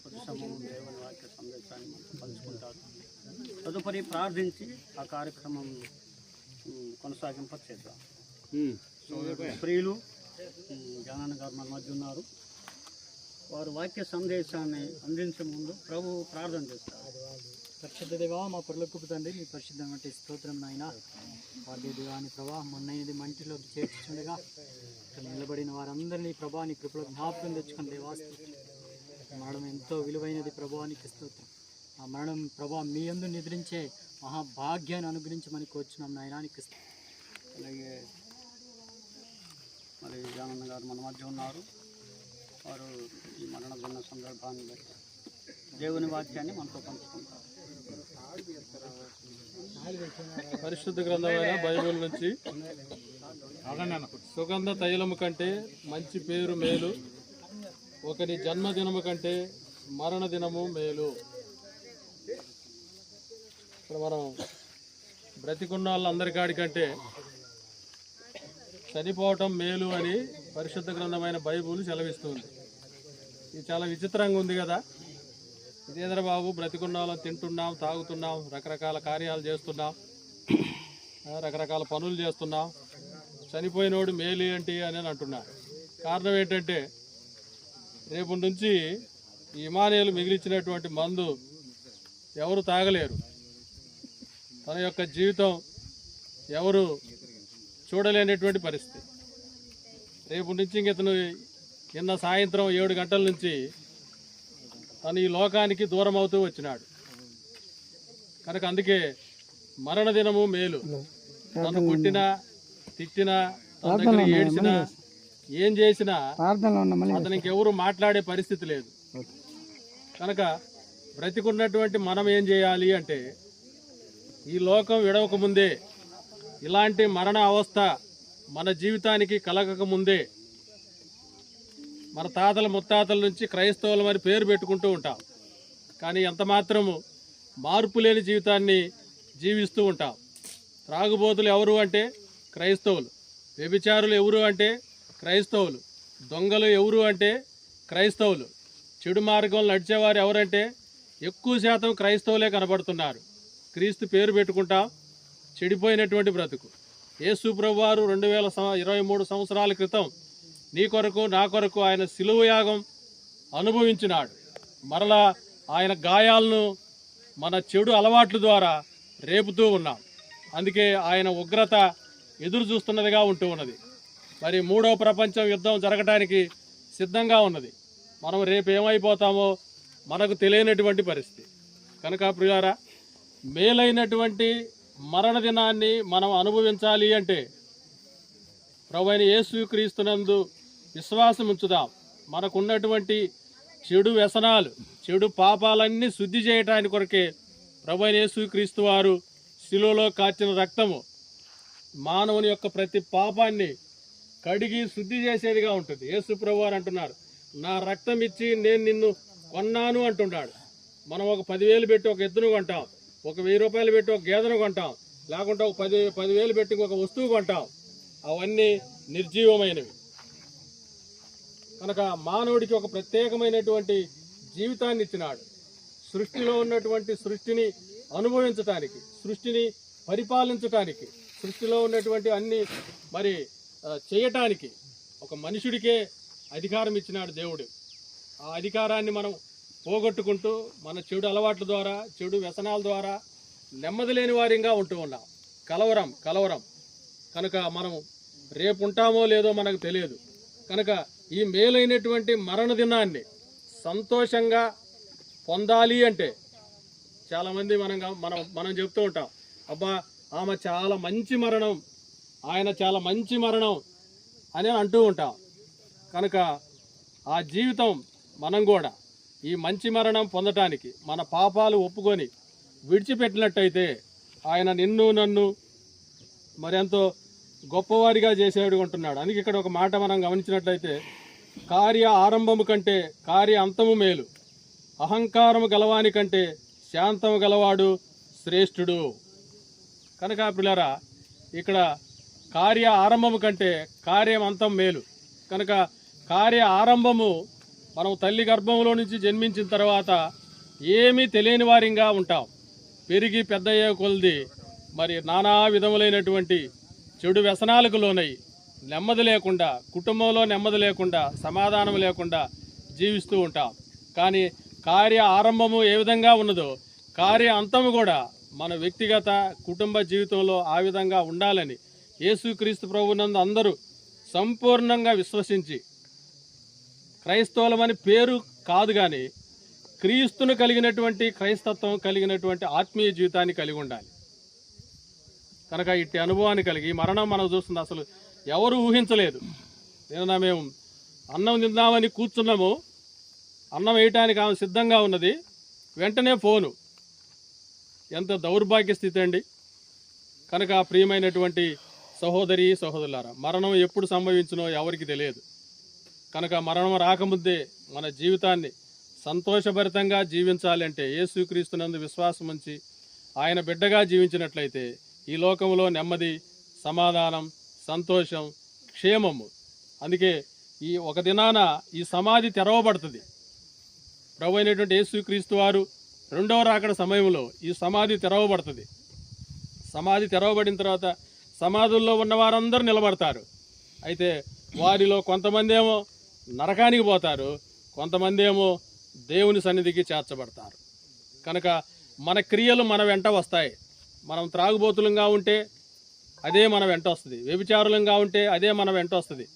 సమయం దేవుని వాక్య సందేశాన్ని మనకు పంచుకుంటారు తదుపరి ప్రార్థించి ఆ కార్యక్రమం కొనసాగింప చేద్దాం స్త్రీలు జానన్న గారు మన మధ్య ఉన్నారు. వారు వాక్య సందేశాన్ని అందించే ముందు ప్రభు ప్రార్థన చేస్తారు. పరిశుద్ధ దేవా మా పొరలకు తండ్రి మీ పరిశుద్ధమైన స్తోత్రం నాయన. వారి దేవాని ప్రభా మొన్నైనది మంటిలోకి చేర్చుండగా ఇక్కడ నిలబడిన వారందరినీ ప్రభా నీ కృపలో జ్ఞాపకం తెచ్చుకుని దేవా. మరణం ఎంతో విలువైనది ప్రభానికి స్తోత్రం. ఆ మరణం ప్రభా మీ అందు నిద్రించే మహాభాగ్యాన్ని అనుగ్రహించి మనకి వచ్చినాం నాయనానికి స్తోత్రం. అలాగే మరి జానన్న గారు మన మధ్య ఉన్నారు. వారు ఈ మరణ దిన సందర్భాన్ని దేవుని వాక్యాన్ని మనతో పంచుకుంటారు. పరిశుద్ధ గ్రంథమైన బైబిల్ నుంచి సుగంధ తైలము కంటే మంచి పేరు మేలు ఒకరి జన్మదినము కంటే మరణ దినము మేలు. ఇప్పుడు మనం బ్రతికున్న వాళ్ళందరికాడికంటే చనిపోవటం మేలు అని పరిశుద్ధ గ్రంథమైన బైబుల్ సెలవిస్తుంది. ఇది చాలా విచిత్రంగా ఉంది కదా. ఇదేదర బాబు బ్రతికున్నాం తింటున్నాం తాగుతున్నాం రకరకాల కార్యాలు చేస్తున్నాం రకరకాల పనులు చేస్తున్నాం. చనిపోయినోడు మేలు ఏంటి అని అంటున్నారు. కారణం ఏంటంటే రేపు నుంచి ఈ ఇమానియలు మిగిలిచ్చినటువంటి మందు ఎవరు తాగలేరు. తన యొక్క జీవితం ఎవరు చూడలేనటువంటి పరిస్థితి. రేపు నుంచి ఇంక ఇతను నిన్న సాయంత్రం ఏడు గంటల నుంచి తను ఈ లోకానికి దూరం అవుతూ వచ్చినాడు. కనుక అందుకే మరణ దినము మేలు. తను కొట్టినా తిట్టినా తన దగ్గర ఏడ్చినా ఏం చేసినా అతనికి ఎవరు మాట్లాడే పరిస్థితి లేదు. కనుక బ్రతికున్నటువంటి మనం ఏం చేయాలి అంటే ఈ లోకం విడవక ముందే ఇలాంటి మరణ అవస్థ మన జీవితానికి కలగక ముందే మన తాతల ముత్తాతల నుంచి క్రైస్తవులు మరి పేరు పెట్టుకుంటూ ఉంటాం. కానీ ఎంత మాత్రము మార్పు లేని జీవితాన్ని జీవిస్తూ ఉంటాం. త్రాగుబోతులు ఎవరు అంటే క్రైస్తవులు. వ్యభిచారులు ఎవరు అంటే క్రైస్తవులు. దొంగలు ఎవరు అంటే క్రైస్తవులు. చెడు మార్గంలో నడిచేవారు ఎవరంటే ఎక్కువ శాతం క్రైస్తవులే కనబడుతున్నారు. క్రీస్తు పేరు పెట్టుకుంటాం. చెడిపోయినటువంటి బ్రతుకు. యేసు ప్రభువారు రెండు వేల ఇరవై మూడు సంవత్సరాల క్రితం నీ కొరకు నా కొరకు ఆయన సిలువ యాగం అనుభవించినాడు. మరలా ఆయన గాయాలను మన చెడు అలవాట్ల ద్వారా రేపుతూ ఉన్నాం. అందుకే ఆయన ఉగ్రత ఎదురు చూస్తున్నదిగా ఉంటూ ఉన్నది. మరి మూడవ ప్రపంచ యుద్ధం జరగడానికి సిద్ధంగా ఉన్నది. మనం రేపు ఏమైపోతామో మనకు తెలియనటువంటి పరిస్థితి. కనుక ప్రియారా మేలైనటువంటి మరణ దినాన్ని మనం అనుభవించాలి అంటే ప్రభు అయిన యేసు విశ్వాసం ఉంచుదాం. మనకున్నటువంటి చెడు వ్యసనాలు చెడు పాపాలన్నీ శుద్ధి చేయటానికి కొరకే ప్రభు అయిన వారు శిలువలో కాచిన రక్తము మానవుని యొక్క ప్రతి పాపాన్ని కడిగి శుద్ధి చేసేదిగా ఉంటుంది. యేసు ప్రభు అంటున్నారు నా రక్తం ఇచ్చి నేను నిన్ను కొన్నాను అంటున్నాడు. మనం ఒక పదివేలు పెట్టి ఒక ఎద్దును కొంటాం ఒక వెయ్యి రూపాయలు పెట్టి ఒక గేదెను కొంటాం లేకుంటే ఒక పది పదివేలు పెట్టి ఒక వస్తువు కొంటాం. అవన్నీ నిర్జీవమైనవి. కనుక మానవుడికి ఒక ప్రత్యేకమైనటువంటి జీవితాన్ని ఇచ్చినాడు. సృష్టిలో ఉన్నటువంటి సృష్టిని అనుభవించటానికి సృష్టిని పరిపాలించటానికి సృష్టిలో ఉన్నటువంటి అన్ని మరి చేయటానికి ఒక మనుషుడికే అధికారం ఇచ్చినాడు దేవుడు. ఆ అధికారాన్ని మనం పోగొట్టుకుంటూ మన చెడు అలవాట్ల ద్వారా చెడు వ్యసనాల ద్వారా నెమ్మది లేని వారిగా ఉంటూ ఉన్నాం. కలవరం కలవరం. కనుక మనం రేపు ఉంటామో లేదో మనకు తెలియదు. కనుక ఈ మేలైనటువంటి మరణ దినాన్ని సంతోషంగా పొందాలి అంటే చాలామంది మనం మనం మనం చెప్తూ ఉంటాం అబ్బా ఆమె చాలా మంచి మరణం ఆయన చాలా మంచి మరణం అని అంటూ ఉంటాం. కనుక ఆ జీవితం మనం కూడా ఈ మంచి మరణం పొందటానికి మన పాపాలు ఒప్పుకొని విడిచిపెట్టినట్టయితే ఆయన నిన్ను నన్ను మరెంతో గొప్పవారిగా చేసేవాడు ఉంటున్నాడు అందుకే ఇక్కడ ఒక మాట మనం గమనించినట్లయితే కార్య ఆరంభము కంటే కార్య అంతము మేలు. అహంకారము గలవాని కంటే శాంతము గలవాడు శ్రేష్ఠుడు. కనుక పిల్లరా ఇక్కడ కార్య ఆరంభము కంటే కార్యం అంతం మేలు. కనుక కార్య ఆరంభము మనం తల్లి గర్భంలో నుంచి జన్మించిన తర్వాత ఏమీ తెలియని వారిగా ఉంటాం. పెరిగి పెద్దయ్యే కొలది మరి నానా విధములైనటువంటి చెడు వ్యసనాలకు లోనై నెమ్మది లేకుండా కుటుంబంలో నెమ్మది లేకుండా సమాధానం లేకుండా జీవిస్తూ ఉంటాం. కానీ కార్య ఆరంభము ఏ విధంగా ఉన్నదో కార్య అంతము కూడా మన వ్యక్తిగత కుటుంబ జీవితంలో ఆ విధంగా ఉండాలని యేసుక్రీస్తు ప్రభునందు అందరూ సంపూర్ణంగా విశ్వసించి క్రైస్తవులమని పేరు కాదు కానీ క్రీస్తును కలిగినటువంటి క్రైస్తత్వం కలిగినటువంటి ఆత్మీయ జీవితాన్ని కలిగి ఉండాలి. కనుక ఇట్టి అనుభవాన్ని కలిగి మరణం మనం చూస్తుంది అసలు ఎవరు ఊహించలేదు. నిన్న మేము అన్నం తిందామని కూర్చున్నాము. అన్నం వేయటానికి ఆమె సిద్ధంగా ఉన్నది. వెంటనే ఫోను. ఎంత దౌర్భాగ్య స్థితి అండి. కనుక ప్రియమైనటువంటి సహోదరి సహోదరులారా మరణం ఎప్పుడు సంభవించినో ఎవరికి తెలియదు. కనుక మరణం రాకముందే మన జీవితాన్ని సంతోషభరితంగా జీవించాలంటే ఏసుక్రీస్తునందు యేసుక్రీస్తునందు విశ్వాసం ఉంచి ఆయన బిడ్డగా జీవించినట్లయితే ఈ లోకంలో నెమ్మది సమాధానం సంతోషం క్షేమము. అందుకే ఈ ఒక దినాన ఈ సమాధి తెరవబడుతుంది. ప్రభు అయినటువంటి యేసుక్రీస్తు వారు రెండవ రాకడ సమయంలో ఈ సమాధి తెరవబడుతుంది. సమాధి తెరవబడిన తర్వాత సమాధుల్లో ఉన్న వారందరూ నిలబడతారు. అయితే వారిలో కొంతమంది ఏమో నరకానికి పోతారు కొంతమంది ఏమో దేవుని సన్నిధికి చేర్చబడతారు. కనుక మన క్రియలు మన వెంట వస్తాయి. మనం త్రాగుబోతులంగా ఉంటే అదే మన వెంట వస్తుంది. వ్యభిచారులంగా ఉంటే అదే మన వెంట వస్తుంది.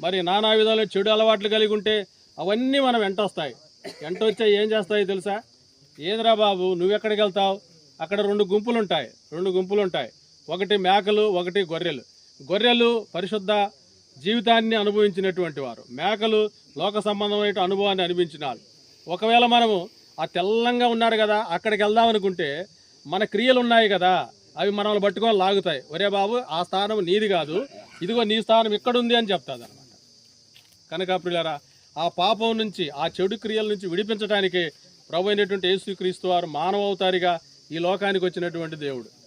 మరి నానా విధాలు చెడు అలవాట్లు కలిగి ఉంటే అవన్నీ మన వెంట వస్తాయి. వెంట వచ్చే ఏం చేస్తాయి తెలుసా? ఏదిరా బాబు నువ్వెక్కడికి వెళ్తావు అక్కడ రెండు గుంపులు ఉంటాయి రెండు గుంపులు ఉంటాయి ఒకటి మేకలు ఒకటి గొర్రెలు. గొర్రెలు పరిశుద్ధ జీవితాన్ని అనుభవించినటువంటి వారు. మేకలు లోక సంబంధమైన అనుభవాన్ని అనిపించినారు. ఒకవేళ మనము ఆ తెల్లంగా ఉన్నారు కదా అక్కడికి వెళ్దాం అనుకుంటే మన క్రియలు ఉన్నాయి కదా అవి మనల్ని పట్టుకొని లాగుతాయి. ఒరే బాబు ఆ స్థానం నీది కాదు. ఇదిగో నీ స్థానం ఇక్కడ ఉంది అని చెప్తాది అనమాట కనుక ప్రియులరా ఆ పాపం నుంచి ఆ చెడు క్రియల నుంచి విడిపించడానికి ప్రభు అయినటువంటి యేసుక్రీస్తు వారు మానవ అవతారిగా ఈ లోకానికి వచ్చినటువంటి దేవుడు.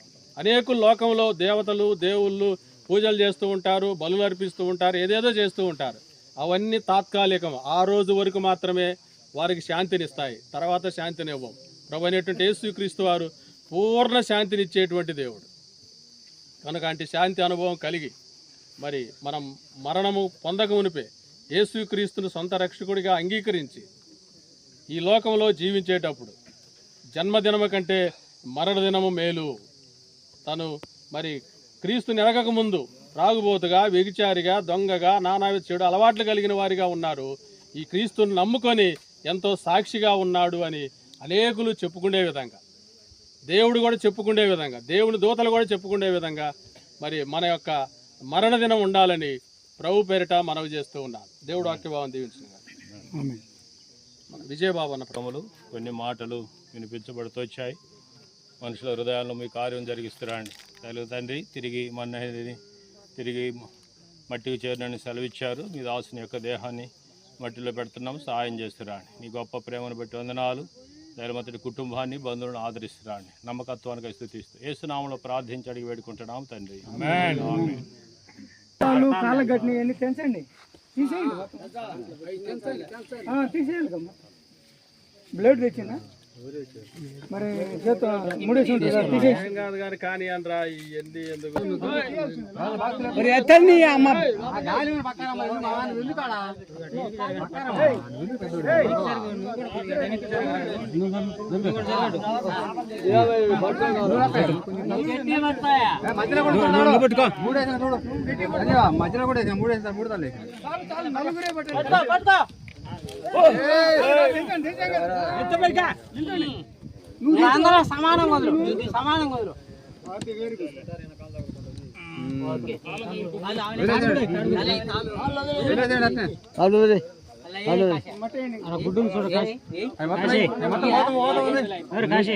అనేకులు లోకంలో దేవతలు దేవుళ్ళు పూజలు చేస్తూ ఉంటారు బలులు అర్పిస్తూ ఉంటారు ఏదేదో చేస్తూ ఉంటారు. అవన్నీ తాత్కాలికం. ఆ రోజు వరకు మాత్రమే వారికి శాంతినిస్తాయి. తర్వాత శాంతినివ్వం ప్రభు అనేటువంటి యేసుక్రీస్తు వారు పూర్ణ శాంతినిచ్చేటువంటి దేవుడు. కనుక అంటే శాంతి అనుభవం కలిగి మరి మనం మరణము పొందక మునిపే యేసుక్రీస్తును సొంత రక్షకుడిగా అంగీకరించి ఈ లోకంలో జీవించేటప్పుడు జన్మదినము కంటే మరణదినము మేలు. తను మరి క్రీస్తు నెరగక ముందు రాగుబోతుగా వ్యభిచారిగా దొంగగా నానా చెడు అలవాట్లు కలిగిన వారిగా ఉన్నారు. ఈ క్రీస్తుని నమ్ముకొని ఎంతో సాక్షిగా ఉన్నాడు అని అనేకులు చెప్పుకునే విధంగా దేవుడు కూడా చెప్పుకునే విధంగా దేవుని దూతలు కూడా చెప్పుకునే విధంగా మరి మన యొక్క మరణదినం ఉండాలని ప్రభు పేరిట మనవి చేస్తూ ఉన్నాను. దేవుడు వాక్యభావం దీవించిన మన విజయబాబు అన్న క్రమలు కొన్ని మాటలు వినిపించబడుతూ వచ్చాయి. మనుషుల హృదయాల్లో మీ కార్యం జరిగిస్తురండి. తెలుగు తండ్రి తిరిగి మన్నది తిరిగి మట్టికి చేరినని సెలవిచ్చారు. మీ దాసుని యొక్క దేహాన్ని మట్టిలో పెడుతున్నాం సహాయం చేస్తురండి. నీ గొప్ప ప్రేమను బట్టి వందనాలు. ధైర్యమతడి కుటుంబాన్ని బంధువులను ఆదరిస్తురండి. నమ్మకత్వానికి స్థుతిస్తూ ఏసునామంలో ప్రార్థించి అడిగి వేడుకుంటున్నాం తండ్రి. తీసేయండి. తీసేయాలి బ్లేడ్ తెచ్చిందా? మరి కదా, కానీ అనరా ఇవన్నీ ఎందుకు మరి ఎత్తండి అమ్మ మధ్యలో కూడా మూడేసారి మూడు తల్లి అందరూ సమానం వదులు. సమానం వదులు. గుడ్డు చూడ కాశీ కాశీ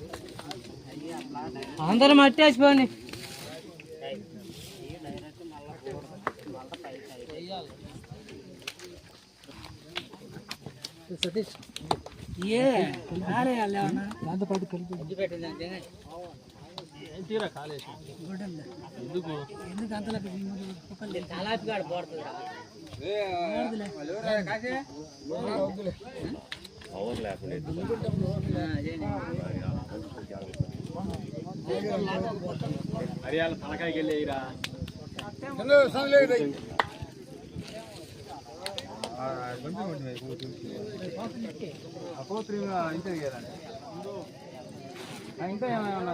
అందరం మట్టేసిపోండి సతీష్ ఏ దాంతో పాటు కలిపి ఎందుకు ఎందుకు అంతలా తలాపిగాడు పోడుతుంది హరియాల తలకాయకి వెళ్ళేయిరా ఇంకా ఏమైనా